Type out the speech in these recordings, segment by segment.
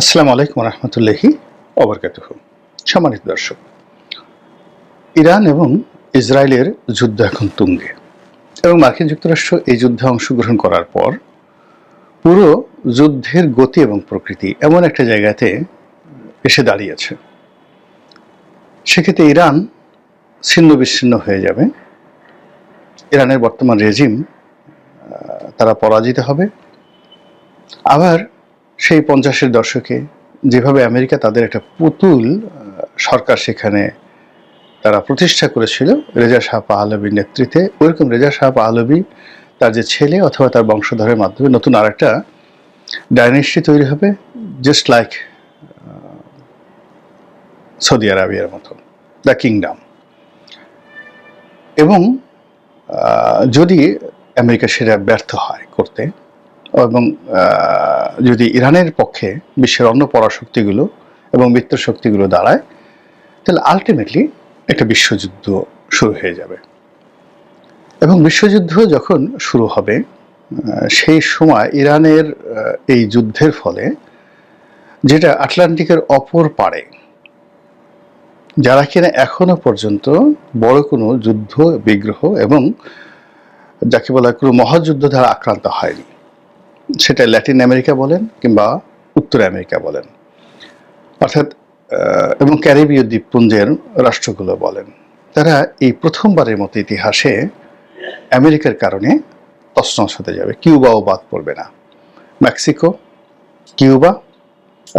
আসসালামু আলাইকুম রহমতুল্লাহি অবরকাত সম্মানিত দর্শক, ইরান এবং ইসরায়েলের যুদ্ধ এখন তুঙ্গে এবং মার্কিন যুক্তরাষ্ট্র এই যুদ্ধে অংশগ্রহণ করার পর পুরো যুদ্ধের গতি এবং প্রকৃতি এমন একটা জায়গাতে এসে দাঁড়িয়েছে। সেক্ষেত্রে ইরান ছিন্ন বিচ্ছিন্ন হয়ে যাবে। ইরানের বর্তমান রেজিম তারা পরাজিত হবে। আবার সেই পঞ্চাশের দশকে যেভাবে আমেরিকা তাদের একটা পুতুল সরকার সেখানে তারা প্রতিষ্ঠা করেছিল, রেজা শাহ পাহলবির নেতৃত্বে। ওইরকম রেজা শাহ পাহলবি তার যে ছেলে অথবা তার বংশধরের মাধ্যমে নতুন আরেকটা ডাইনেস্টি তৈরি হবে জাস্ট লাইক সৌদি আরবিয়ার মতো দ্য কিংডম এবং যদি আমেরিকা সেটা ব্যর্থ হয় করতে এবং যদি ইরানের পক্ষে বিশ্বের অন্য পরাশক্তিগুলো এবং মিত্র শক্তিগুলো দাঁড়ায়, তাহলে আলটিমেটলি একটা বিশ্বযুদ্ধ শুরু হয়ে যাবে। এবং বিশ্বযুদ্ধ যখন শুরু হবে সেই সময় ইরানের এই যুদ্ধের ফলে যেটা আটলান্টিকের অপর পারে যারা কিনা এখনও পর্যন্ত বড় কোনো যুদ্ধ, বিগ্রহ এবং যাকে বলা কোনো মহাযুদ্ধ দ্বারা আক্রান্ত হয়নি। সেটা ল্যাটিন আমেরিকা বলেন কিংবা উত্তর আমেরিকা বলেন। অর্থাৎ এবং ক্যারিবীয় দ্বীপপুঞ্জের রাষ্ট্রগুলো বলেন। তারা এই প্রথমবারের মতো ইতিহাসে আমেরিকার কারণে তছনছ হতে যাবে। কিউবাও বাদ পড়বে না। Mexico, Cuba,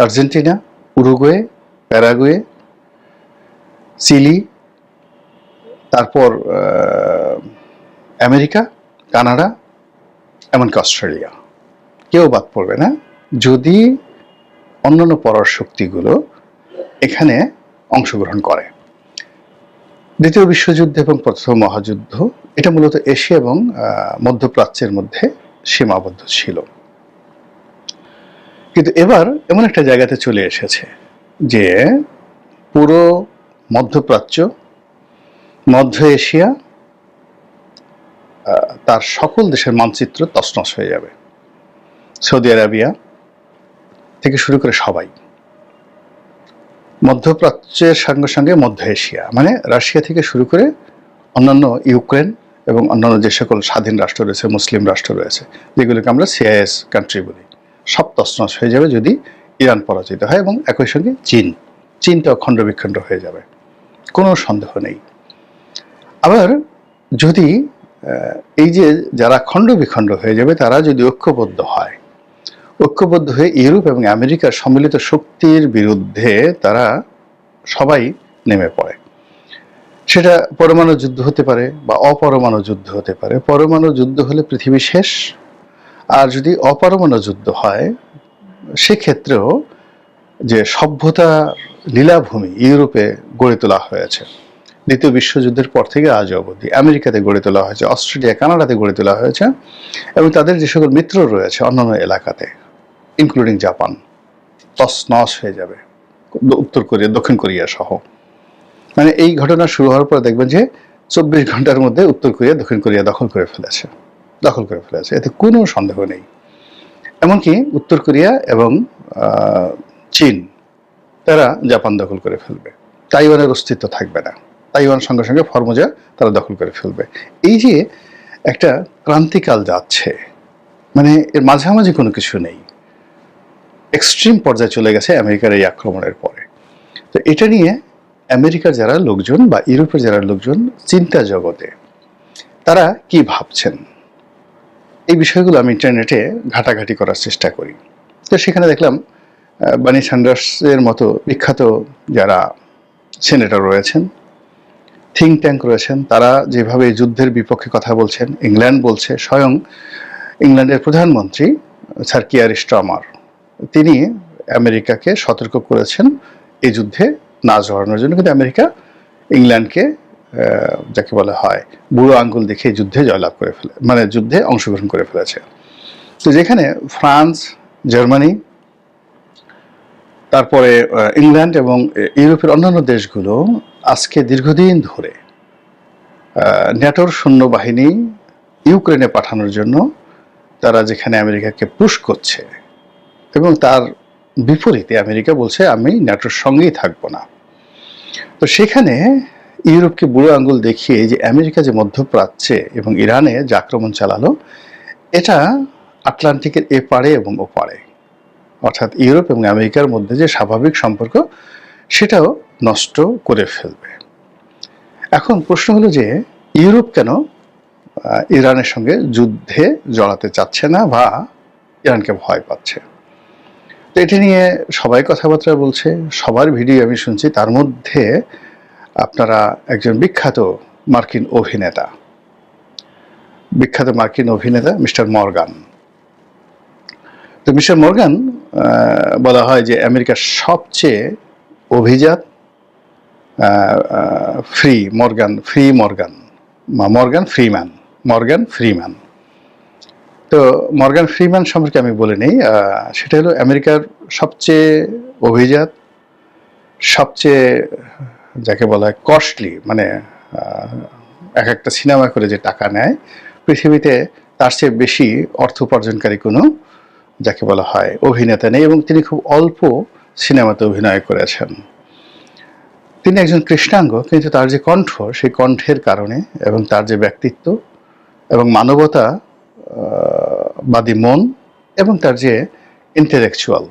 Argentina, Uruguay, Paraguay, Chile, তারপর আমেরিকা, কানাডা, এমনকি অস্ট্রেলিয়া। কেউ বাদ পড়বে না। যদি অন্যান্য পরার শক্তিগুলো এখানে অংশগ্রহণ করে। দ্বিতীয় বিশ্বযুদ্ধ এবং প্রথম মহাযুদ্ধ, এটা মূলত এশিয়া এবং মধ্যপ্রাচ্যের মধ্যে সীমাবদ্ধ ছিল। কিন্তু এবার এমন একটা জায়গাতে চলে এসেছে যে পুরো মধ্যপ্রাচ্য, মধ্য এশিয়া তার সকল দেশের মানচিত্র তছনছ হয়ে যাবে। সৌদি আরবিয়া থেকে শুরু করে সবাই। মধ্যপ্রাচ্যের সঙ্গে সঙ্গে মধ্য এশিয়া মানে রাশিয়া থেকে শুরু করে অন্যান্য ইউক্রেন এবং অন্যান্য যে সকল স্বাধীন রাষ্ট্র রয়েছে, মুসলিম রাষ্ট্র রয়েছে, যেগুলোকে আমরা সিআইএস কান্ট্রি বলি। সব তছনছ হয়ে যাবে যদি ইরান পরাজিত হয় এবং একই সঙ্গে চীন। চীনটাও খণ্ড বিখণ্ড হয়ে যাবে। কোনো সন্দেহ নেই। আবার যদি এই যে যারা খণ্ড বিখণ্ড হয়ে যাবে, তারা যদি ঐক্যবদ্ধ হয় ঐক্যবদ্ধ হয়ে ইউরোপ এবং আমেরিকার সম্মিলিত শক্তির বিরুদ্ধে তারা সবাই নেমে পড়ে। সেটা পরমাণু যুদ্ধ হতে পারে বা অপরমাণু যুদ্ধ হতে পারে। পরমাণু যুদ্ধ হলে পৃথিবী শেষ। আর যদি অপরমাণু যুদ্ধ হয়, সেক্ষেত্রেও যে সভ্যতা লীলাভূমি ইউরোপে গড়ে তোলা হয়েছে। দ্বিতীয় বিশ্বযুদ্ধের পর থেকে আজ অবধি আমেরিকাতে গড়ে তোলা হয়েছে, অস্ট্রেলিয়া, কানাডাতে গড়ে তোলা হয়েছে এবং তাদের যে সকল মিত্র রয়েছে অন্যান্য এলাকাতে ইনক্লুডিং জাপান তস নস হয়ে যাবে। উত্তর কোরিয়া, দক্ষিণ কোরিয়া সহ। মানে এই ঘটনা শুরু হওয়ার পর দেখবেন যে চব্বিশ ঘণ্টার মধ্যে উত্তর কোরিয়া, দক্ষিণ কোরিয়া দখল করে ফেলেছে। দখল করে ফেলেছে। এতে কোনো সন্দেহ নেই। এমনকি উত্তর কোরিয়া এবং চীন, তারা জাপান দখল করে ফেলবে। তাইওয়ানের অস্তিত্ব থাকবে না। তাইওয়ান সঙ্গে সঙ্গে ফরমোজা তারা দখল করে ফেলবে। এই যে একটা ক্রান্তিকাল যাচ্ছে মানে এর মাঝামাঝি কোনো কিছু নেই। এক্সট্রিম পর্যায়ে চলে গেছে আমেরিকার এই আক্রমণের পরে। তো এটা নিয়ে আমেরিকার যারা লোকজন বা ইউরোপের যারা লোকজন চিন্তা জগতে, তারা কি ভাবছেন? এই বিষয়গুলো আমি ইন্টারনেটে ঘাটাঘাটি করার চেষ্টা করি। তো সেখানে দেখলাম বানি স্যান্ডার্সের মতো বিখ্যাত যারা সেনেটর রয়েছেন, থিঙ্ক ট্যাঙ্ক রয়েছেন, তারা যেভাবে যুদ্ধের বিপক্ষে কথা বলছেন, ইংল্যান্ড বলছে, স্বয়ং ইংল্যান্ডের প্রধানমন্ত্রী স্যার কিয়ার স্টমার তিনি আমেরিকাকে সতর্ক করেছেন এই যুদ্ধে না জড়ানোর জন্য। কিন্তু আমেরিকা ইংল্যান্ডকে যাকে বলা হয়, বুড়ো আঙ্গুল দেখে যুদ্ধে জয়লাভ করে ফেলে মানে যুদ্ধে অংশগ্রহণ করে ফেলেছে। তো যেখানে ফ্রান্স, জার্মানি, তারপরে ইংল্যান্ড এবং ইউরোপের অন্যান্য দেশগুলো আজকে দীর্ঘদিন ধরে ন্যাটোর সৈন্যবাহিনী ইউক্রেনে পাঠানোর জন্য তারা যেখানে আমেরিকাকে পুশ করছে এবং তার বিপরীতে আমেরিকা বলছে, আমি ন্যাটোর সঙ্গেই থাকব না। তো সেখানে ইউরোপকে বুড়ো আঙ্গুল দেখিয়ে যে আমেরিকা যে মধ্যপ্রাচ্যে এবং ইরানে যে আক্রমণ চালালো, এটা আটলান্টিকের এপারে এবং ওপারে। অর্থাৎ ইউরোপ এবং আমেরিকার মধ্যে যে স্বাভাবিক সম্পর্ক, সেটাও নষ্ট করে ফেলবে। এখন প্রশ্ন হলো যে, ইউরোপ কেন ইরানের সঙ্গে যুদ্ধে জড়াতে চাচ্ছে না বা ইরানকে ভয় পাচ্ছে? তো এটি নিয়ে সবাই কথাবার্তা বলছে, সবার ভিডিও আমি শুনছি, তার মধ্যে আপনারা একজন বিখ্যাত মার্কিন অভিনেতা। বিখ্যাত মার্কিন অভিনেতা মিস্টার মর্গান। তো মিস্টার মর্গান বলা হয় যে আমেরিকার সবচেয়ে অভিজাত free Morgan free Morgan Morgan Freeman Morgan Freeman. তো মর্গান ফ্রিম্যান সম্পর্কে আমি বলে নেই সেটা হলো আমেরিকার সবচেয়ে অভিজাত, সবচেয়ে, যাকে বলা হয় কস্টলি মানে এক একটা সিনেমা করে যে টাকা নেয়, পৃথিবীতে তার চেয়ে বেশি অর্থ উপার্জনকারী কোনো যাকে বলা হয় অভিনেতা নেই এবং তিনি খুব অল্প সিনেমাতে অভিনয় করেছেন। তিনি একজন কৃষ্ণাঙ্গ, কিন্তু তার যে কণ্ঠ, সেই কণ্ঠের কারণে এবং তার যে ব্যক্তিত্ব এবং মানবতা বাদী মন এবং তার যে ইন্টেলেকচুয়াল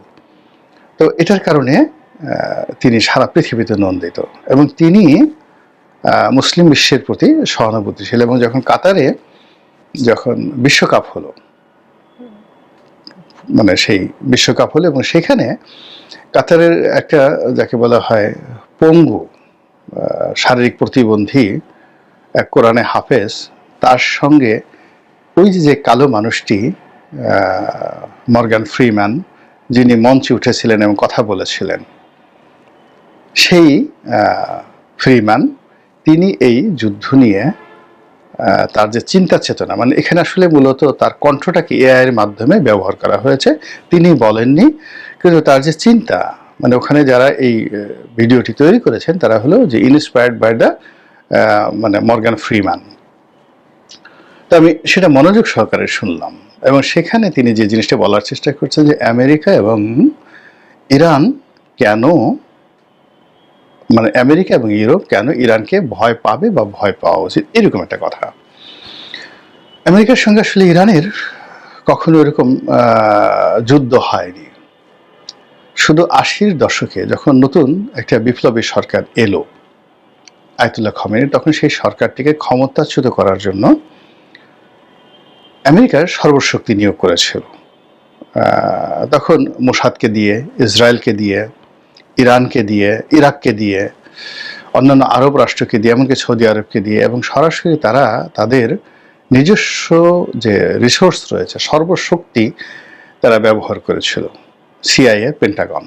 তো এটার কারণে তিনি সারা পৃথিবীতে নন্দিত এবং তিনি মুসলিম বিশ্বের প্রতি সহানুভূতিশীল এবং যখন কাতারে যখন বিশ্বকাপ হলো মানে সেই বিশ্বকাপ হলো এবং সেখানে কাতারের একটা যাকে বলা হয় পঙ্গু শারীরিক প্রতিবন্ধী, এক কোরআনে হাফেজ, তার সঙ্গে ওই যে কালো মানুষটি মর্গান ফ্রিম্যান যিনি মঞ্চে উঠেছিলেন এবং কথা বলেছিলেন, সেই ফ্রিম্যান তিনি এই যুদ্ধ নিয়ে তার যে চিন্তা চেতনা মানে এখানে আসলে মূলত তার কণ্ঠটাকে এআই এর মাধ্যমে ব্যবহার করা হয়েছে, তিনি বলেননি, কিন্তু তার যে চিন্তা মানে ওখানে যারা এই ভিডিওটি তৈরি করেছেন, তারা হলো যে ইনস্পায়ার্ড বাই দ্য মানে মর্গান ফ্রিম্যান তো আমি সেটা মনোযোগ সহকারে শুনলাম এবং সেখানে তিনি যে জিনিসটা বলার চেষ্টা করছেন যে আমেরিকা এবং ইরান কেন মানে আমেরিকা এবং ইউরোপ কেন ইরানকে ভয় পাবে বা ভয় পাওয়া উচিত? এরকম একটা কথা। আমেরিকার সঙ্গে আসলে ইরানের কখনো এরকম যুদ্ধ হয়নি। শুধু আশির দশকে যখন নতুন একটা বিপ্লবী সরকার এলো, আয়তুল্লাহ খমেনি, তখন সেই সরকারটিকে ক্ষমতাচ্যুত করার জন্য আমেরিকার সর্বশক্তি নিয়োগ করেছিল তখন মোসাদকে দিয়ে, ইসরায়েলকে দিয়ে, ইরানকে দিয়ে, ইরাককে দিয়ে, অন্যান্য আরব রাষ্ট্রকে দিয়ে, এমনকি সৌদি আরবকে দিয়ে এবং সরাসরি তারা তাদের নিজস্ব যে রিসোর্স রয়েছে, সর্বশক্তি তারা ব্যবহার করেছিল সিআইএ পেন্টাগন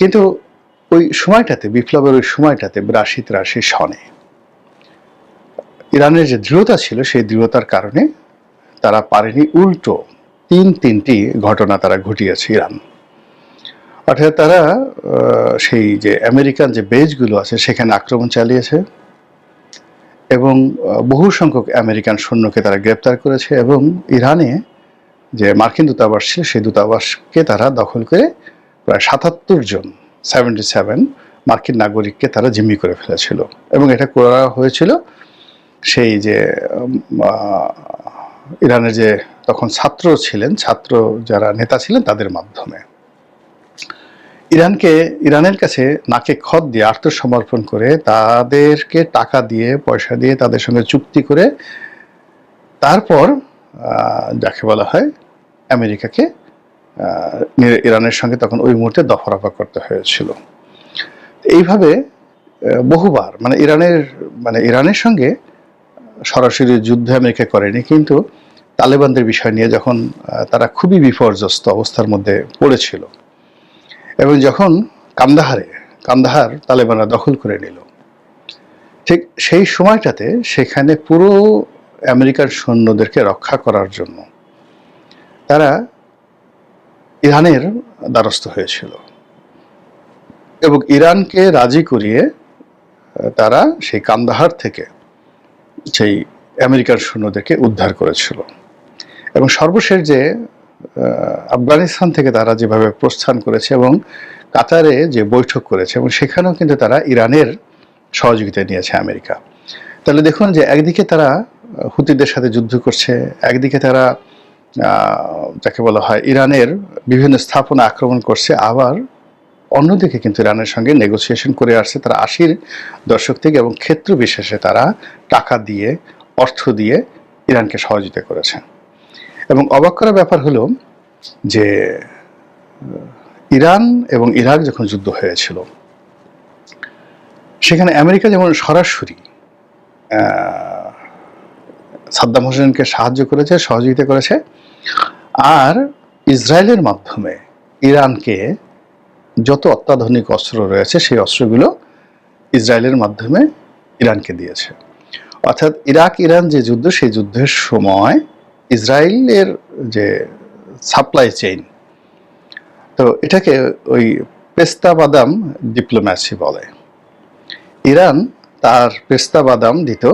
কিন্তু ওই সময়টাতে, বিপ্লবের ওই সময়টাতে বিরাশি তিরাশি সনে ইরানের যে দৃঢ়তা ছিল, সেই দৃঢ়তার কারণে তারা পারেনি উল্টো তিন তিনটি ঘটনা তারা ঘটিয়েছে ইরান। অর্থাৎ তারা সেই যে আমেরিকান যে বেজগুলো আছে, সেখানে আক্রমণ চালিয়েছে এবং বহু সংখ্যক আমেরিকান সৈন্যকে তারা গ্রেপ্তার করেছে এবং ইরানে যে মার্কিন দূতাবাস ছিল, সেই দূতাবাসকে তারা দখল করে প্রায় সাতাত্তর জন সেভেন্টি সেভেন মার্কিন নাগরিককে তারা জিম্মি করে ফেলেছিল। এবং এটা করা হয়েছিল সেই যে ইরানের যে তখন ছাত্র ছিলেন, ছাত্র যারা নেতা ছিলেন তাদের মাধ্যমে। ইরানকে, ইরানের কাছে নাকে খত দিয়ে আত্মসমর্পণ করে তাদেরকে টাকা দিয়ে, পয়সা দিয়ে তাদের সঙ্গে চুক্তি করে তারপর যাকে বলা হয় আমেরিকাকে ইরানের সঙ্গে তখন ওই মুহূর্তে দফারফা করতে হয়েছিল। এইভাবে বহুবার মানে ইরানের মানে ইরানের সঙ্গে সরাসরি যুদ্ধ আমেরিকা করেনি, কিন্তু তালেবানদের বিষয় নিয়ে যখন তারা খুবই বিপর্যস্ত অবস্থার মধ্যে পড়েছিল। এবং যখন কান্দাহারে, কান্দাহার তালেবানরা দখল করে নিল, ঠিক সেই সময়টাতে সেখানে পুরো আমেরিকার সৈন্যদেরকে রক্ষা করার জন্য তারা ইরানের দ্বারস্থ হয়েছিল। এবং ইরানকে রাজি করিয়ে তারা সেই কান্দাহার থেকে সেই আমেরিকার সৈন্যদেরকে উদ্ধার করেছিল। এবং সর্বশেষ যে আফগানিস্তান থেকে তারা যেভাবে প্রস্থান করেছে এবং কাতারে যে বৈঠক করেছে এবং সেখানেও কিন্তু তারা ইরানের সহযোগিতা নিয়েছে আমেরিকা। তাহলে দেখুন যে একদিকে তারা হুতিদের সাথে যুদ্ধ করছে, একদিকে তারা যাকে বলা হয় ইরানের বিভিন্ন স্থাপনা আক্রমণ করছে, আবার অন্যদিকে কিন্তু ইরানের সঙ্গে নেগোসিয়েশন করে আসছে তারা আশির দশক থেকে এবং ক্ষেত্র বিশেষে তারা টাকা দিয়ে, অর্থ দিয়ে ইরানকে সহযোগিতা করেছে। এবং অবাক করার ব্যাপার হলো যে ইরান এবং ইরাক যখন যুদ্ধ হয়েছিল, সেখানে আমেরিকা যেমন সরাসরি সাদ্দাম হোসেনকে সাহায্য করেছে, সহযোগিতা করেছে, আর ইসরায়েলের মাধ্যমে ইরানকে যত অত্যাধুনিক অস্ত্র রয়েছে, সেই অস্ত্রগুলো ইসরায়েলের মাধ্যমে ইরানকে দিয়েছে। অর্থাৎ ইরাক ইরান যে যুদ্ধ, সেই যুদ্ধের সময় ইসরায়েলের যে সাপ্লাই চেইন তো এটাকে ওই পেস্তা বাদাম ডিপ্লোম্যাসি বলে। ইরান তার পেস্তা বাদাম দিত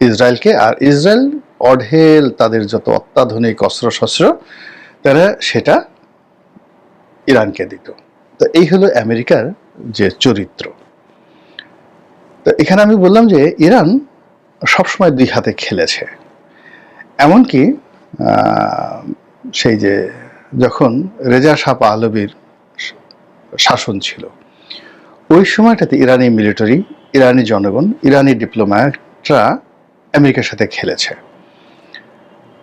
ইসরায়েলকে, আর ইসরায়েল অঢেল তাদের যত অত্যাধুনিক অস্ত্রশস্ত্র, তারা সেটা ইরানকে দিত। তো এই হলো আমেরিকার যে চরিত্র। তো এখানে আমি বললাম যে ইরান সবসময় দুই হাতে খেলেছে। এমনকি সেই যে যখন রেজা শাহ পাহলবির শাসন ছিল, ওই সময়টাতে ইরানি মিলিটারি, ইরানি জনগণ, ইরানি ডিপ্লোম্যাটরা আমেরিকার সাথে খেলেছে।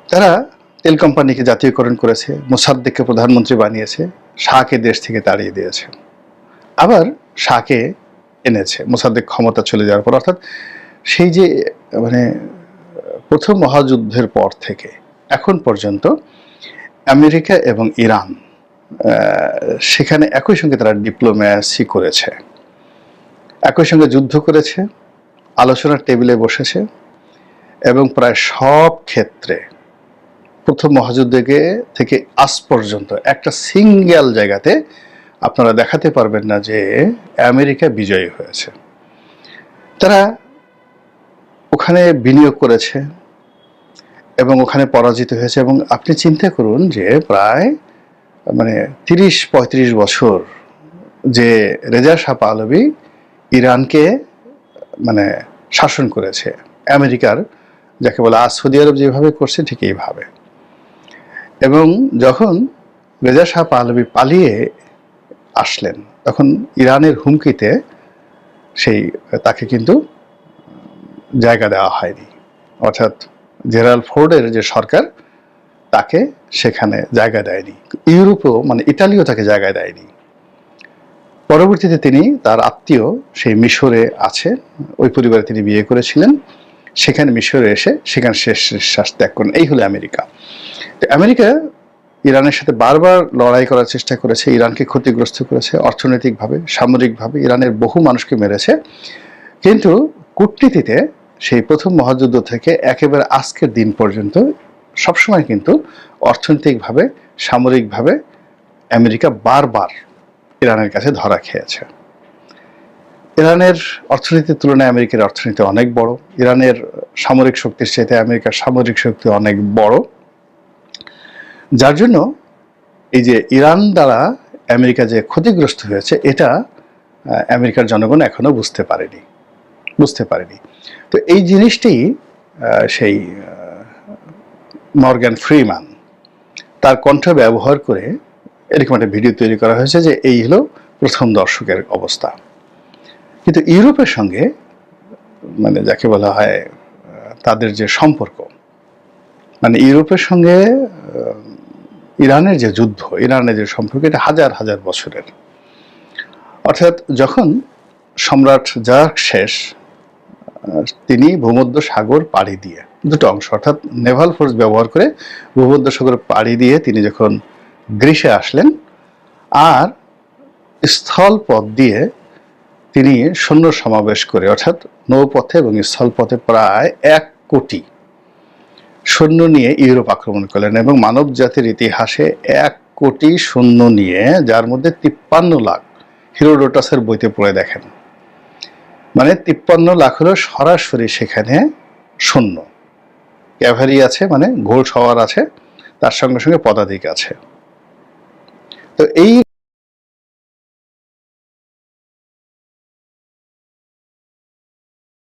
তারা তেল কোম্পানিকে জাতীয়করণ করেছে, মোসাদ্দেককে প্রধানমন্ত্রী বানিয়েছে, শাহকে দেশ থেকে তাড়িয়ে দিয়েছে। আবার শাহকে এনেছে, মোসাদ্দেক ক্ষমতা চলে যাওয়ার পর, অর্থাৎ সেই যে মানে প্রথম মহাযুদ্ধের পর থেকে, এখন পর্যন্ত আমেরিকা এবং ইরান সেখানে একই সঙ্গে তারা ডিপ্লোম্যাসি করেছে। একই সঙ্গে যুদ্ধ করেছে, আলোচনার টেবিলে বসেছে এবং প্রায় সব ক্ষেত্রে প্রথম মহাযুদ্ধে থেকে আজ পর্যন্ত একটা সিঙ্গেল জায়গাতে আপনারা দেখাতে পারবেন না যে আমেরিকা বিজয়ী হয়েছে। তারা ওখানে বিনিয়োগ করেছে এবং ওখানে পরাজিত হয়েছে এবং আপনি চিন্তা করুন যে প্রায় মানে তিরিশ, পঁয়ত্রিশ বছর যে রেজা শাহ পাহলভি ইরানকে মানে শাসন করেছে, আমেরিকার, যাকে বলে আজ সৌদি আরব যেভাবে করছে, ঠিক এইভাবে। এবং যখন রেজা শাহ পাহলভি পালিয়ে আসলেন, তখন ইরানের হুমকিতে সেই, তাকে কিন্তু জায়গা দেওয়া হয়নি। অর্থাৎ জেনারেল ফোর্ডের যে সরকার, তাকে সেখানে জায়গা দেয়নি। ইউরোপেও মানে ইটালিও তাকে জায়গা দেয়নি। পরবর্তীতে তিনি তার আত্মীয় সেই মিশরে আছে, ওই পরিবারে তিনি বিয়ে করেছিলেন। সেখানে মিশরে এসে সেখানে শেষ নিঃশ্বাস ত্যাগ করেন এই হলো আমেরিকা। তো আমেরিকা ইরানের সাথে বারবার লড়াই করার চেষ্টা করেছে, ইরানকে ক্ষতিগ্রস্ত করেছে, অর্থনৈতিকভাবে, সামরিকভাবে, ইরানের বহু মানুষকে মেরেছে। কিন্তু কূটনীতিতে সেই প্রথম মহাযুদ্ধ থেকে একেবারে আজকের দিন পর্যন্ত সবসময় কিন্তু অর্থনৈতিকভাবে, সামরিকভাবে আমেরিকা বারবার ইরানের কাছে ধরা খেয়েছে। ইরানের অর্থনীতির তুলনায় আমেরিকার অর্থনীতি অনেক বড়। ইরানের সামরিক শক্তির চাইতে আমেরিকার সামরিক শক্তি অনেক বড়। যার জন্য এই যে ইরান দ্বারা আমেরিকা যে ক্ষতিগ্রস্ত হয়েছে, এটা আমেরিকার জনগণ এখনও বুঝতে পারেনি। বুঝতে পারেনি। তো এই জিনিসটি সেই মর্গ্যান ফ্রিম্যান তার কণ্ঠ ব্যবহার করে এরকম একটা ভিডিও তৈরি করা হয়েছে যে এই হলো প্রথম দর্শকের অবস্থা। কিন্তু ইউরোপের সঙ্গে মানে যাকে বলা হয়, তাদের যে সম্পর্ক মানে ইউরোপের সঙ্গে ইরানের যে যুদ্ধ, ইরানের যে সম্পর্ক, এটা হাজার হাজার বছরের। অর্থাৎ যখন সম্রাট জার্ক শেষ তিনি ভূমধ্য সাগর পাড়ি দিয়ে, দুটো অংশ, অর্থাৎ নেভাল ফোর্স ব্যবহার করে ভূমধ্য সাগর পাড়ি দিয়ে তিনি যখন গ্রীসে আসলেন, আর স্থল পথ দিয়ে তিনি সৈন্য সমাবেশ করে, অর্থাৎ নৌপথে এবং স্থলপথে প্রায় এক কোটি সৈন্য নিয়ে ইউরোপ আক্রমণ করলেন এবং মানব জাতির ইতিহাসে এক কোটি সৈন্য নিয়ে, যার মধ্যে তিপ্পান্ন লাখ হিরোডোটাসের বইতে পড়ে দেখেন। মানে তিপ্পান্ন লাখ হলো সরাসরি সেখানে শূন্য ক্যাভারি আছে মানে ঘোড় সওয়ার আছে, তার সঙ্গে সঙ্গে পদাধিক আছে। তো এই